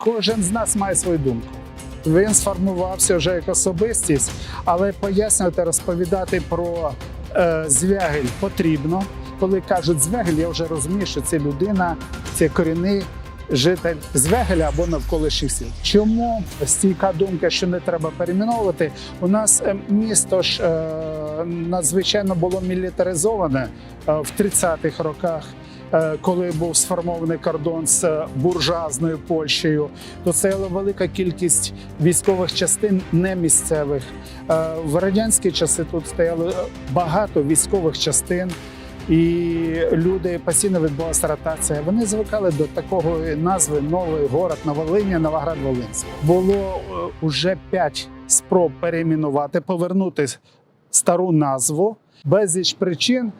кожен з нас має свою думку. Він сформувався вже як особистість, але пояснювати, розповідати про е, звягель потрібно. Коли кажуть звягель, я вже розумію, що це людина, це корінний житель Звягеля або навколишніх сіл. Чому стійка думка, що не треба перейменовувати? У нас е, місто ж е, надзвичайно було мілітаризоване е, в 30-х роках. Е, Коли був сформований кордон з е, буржуазною Польщею, то стояла велика кількість військових частин не місцевих. Е, В радянські часи тут стояло е, багато військових частин, і люди постійно відбулася ротація. Вони звикали до такого назви Новий город на Волині, Новоград Волинський. Було е, уже п'ять спроб перейменувати, повернути стару назву. Безліч причин е,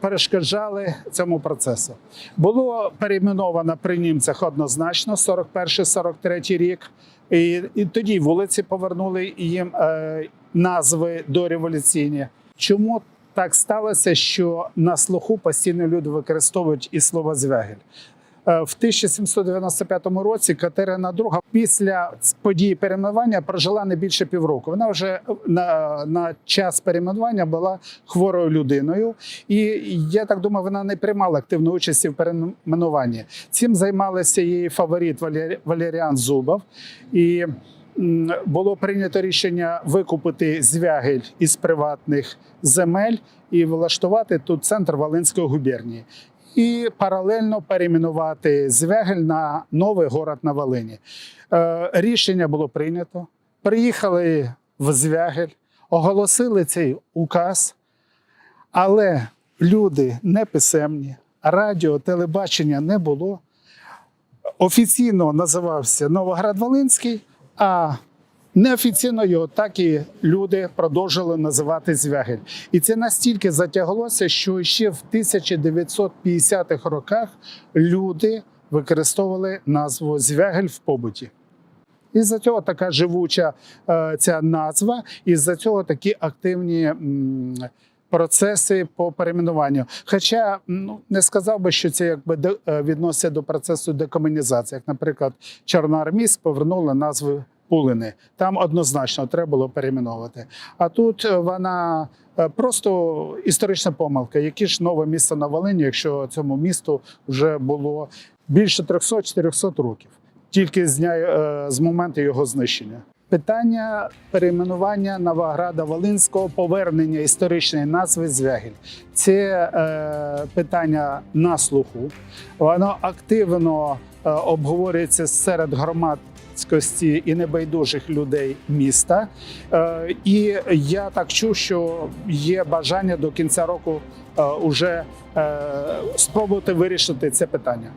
перешкоджали цьому процесу. Було перейменовано при німцях однозначно 41-43 рік. І, і тоді вулиці повернули їм е, назви дореволюційні. Чому так сталося, що на слуху постійно люди використовують і слово звягель? Е, В 1795 році Катерина II після події перейменування прожила не більше півроку. Вона вже на, на час перейменування була хворою людиною, і я так думаю, вона не приймала активної участі в перейменуванні. Цим займалися її фаворит Валері- Валеріан Зубов. І було прийнято рішення викупити звягель із приватних земель і влаштувати тут центр Волинської губернії. І паралельно перейменувати Звягель на новий город на Волині. Е, рішення було прийнято. Приїхали в Звягель, оголосили цей указ, але люди неписемні, радіо, телебачення не було. Офіційно називався Новоград Волинський, а неофіційно його так і люди продовжили називати Звягель. І це настільки затяглося, що ще в 1950-х роках люди використовували назву Звягель в побуті. Із-за цього така живуча е, ця назва, із-за цього такі активні процеси по перейменуванню. Хоча ну, не сказав би, що це якби е, відноситься до процесу декомунізації. Як, наприклад, Чорноармійськ повернули назви Пулини. Там однозначно треба було перейменовувати. А тут е, вона е, просто історична помилка. Яке ж нове місто на Волині, якщо цьому місту вже було більше 300-400 років тільки з дня е, з моменту його знищення. Питання перейменування Новограда Волинського, повернення історичної назви Звягель. Це е, питання на слуху. Воно активно обговорюється серед громадськості і небайдужих людей міста. Е, і я так чув, що є бажання до кінця року е, уже е, спробувати вирішити це питання.